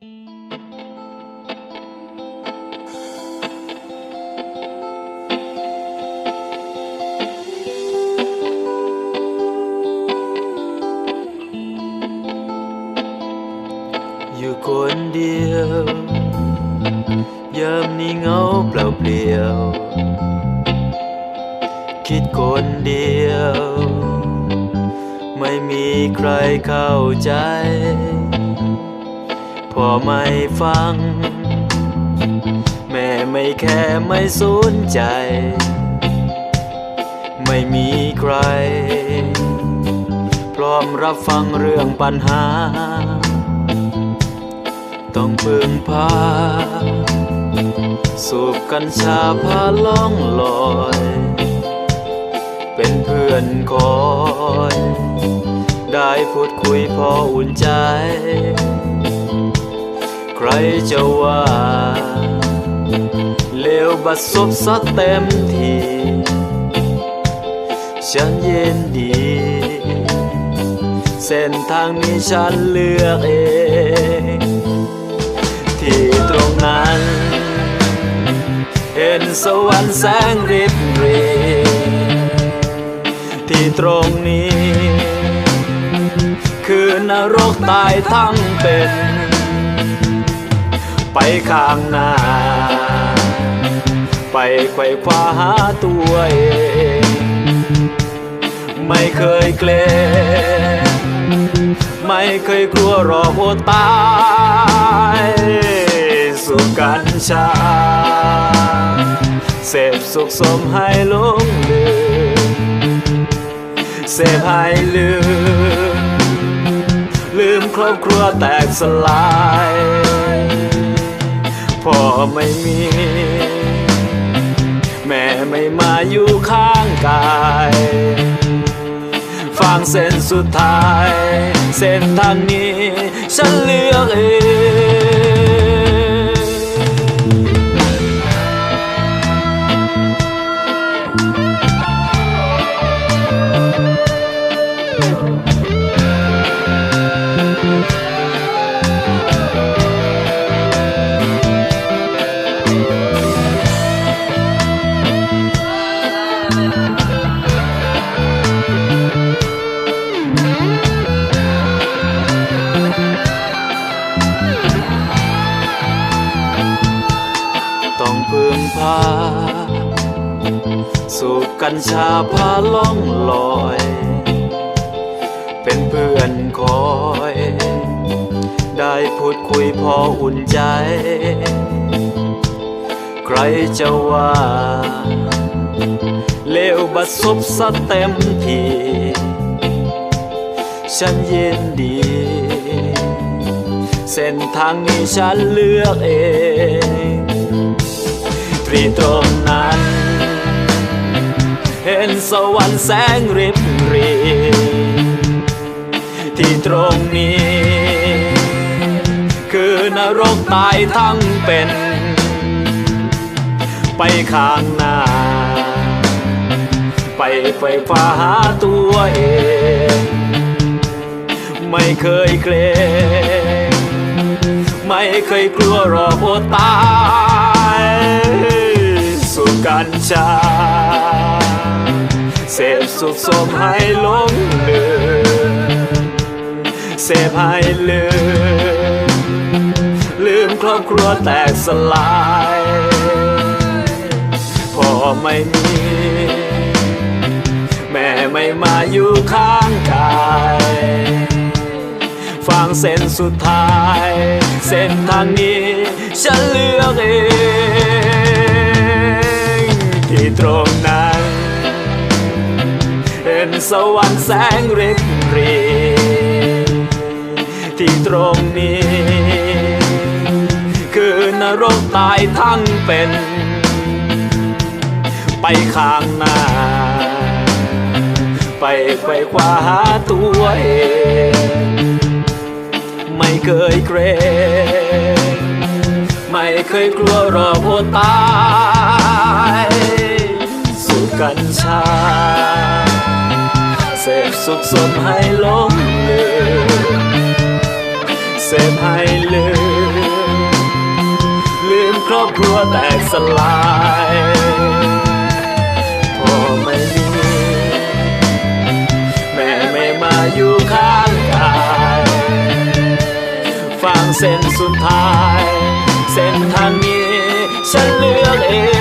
อยู่คนเดียวยามนี้เงาเปล่าเปลี่ยว คิดคนเดียว ไม่มีใครเข้าใจ พ่อไม่ฟัง แม่ไม่แค่ไม่สนใจ ไม่มีใคร พร้อมรับฟังเรื่องปัญหา ต้องพึ่งพา สูบกัญชาพาล่องลอย เป็นเพื่อนคอยได้พูดคุยพออุ่นใจ ใครจะว่าเลวบัดซบซัดเต็มทีฉันเย็นดี เส้นทางนี้ฉันเลือกเอง ที่ตรงนั้น เห็นสวรรค์แสงริบเรีที่ตรงนี้ คือนรกตายทั้งเป็น ไปข้างหน้า ไปไขว่คว้าหาตัวเอง ไม่เคยเกรงไม่เคยกลัวรอกโอตายสู่กัญชา เสพสุขสมให้ลงลืมเสพให้ลืม ลืมครอบครัวแตกสลาย พ่อไม่มี แม่ไม่มาอยู่ข้างกายฟังเส้นสุดท้าย เส้นทางนี้ ฉันเลือกเองต้ องพึ่งพา สูบกัญชาพาล่องลอย เป็นเพื่อนคอย ได้พูดคุยพออุ่นใจ ใครจะว่า เลวบัดซบซัดเต็มทีฉันยินดี เส้นทางนี้ฉันเลือกเอง ตรีตรงนั้น เห็นสวรรค์แสงริบหรีที่ตรงนี้ คือนรกตายทั้งเป็น ไปข้างหน้า ไปไฟฟ้าหาตัวเอง ไม่เคยเกรงไม่เคยกลัวรอโอตาย กัญชา เสพสุขสมให้ลงลืมเสพให้ลืม ลืมครอบครัวแตกสลาย พ่อไม่มี แม่ไม่มาอยู่ข้างกายฟังเส้นสุดท้าย เส้นทางนี้ฉันเลือกเอง ที่ตรงนั้น เห็นสวรรค์แสงริบรีที่ตรงนี้ คือนรกตายทั้งเป็น ไปข้างหน้า ไปไขว่คว้าหาตัวเอง ไม่เคยเกรงไม่เคยกลัวรอกโอตาย กัญชา เสพสุขสมให้หลงลืมเสพให้ลืม ลืมครอบครัวแตกสลายพ่อไม่มีแม่ไม่มาอยู่ข้างกายฟังเส้นสุดท้าย เส้นทางนี้ฉันเลือกเอง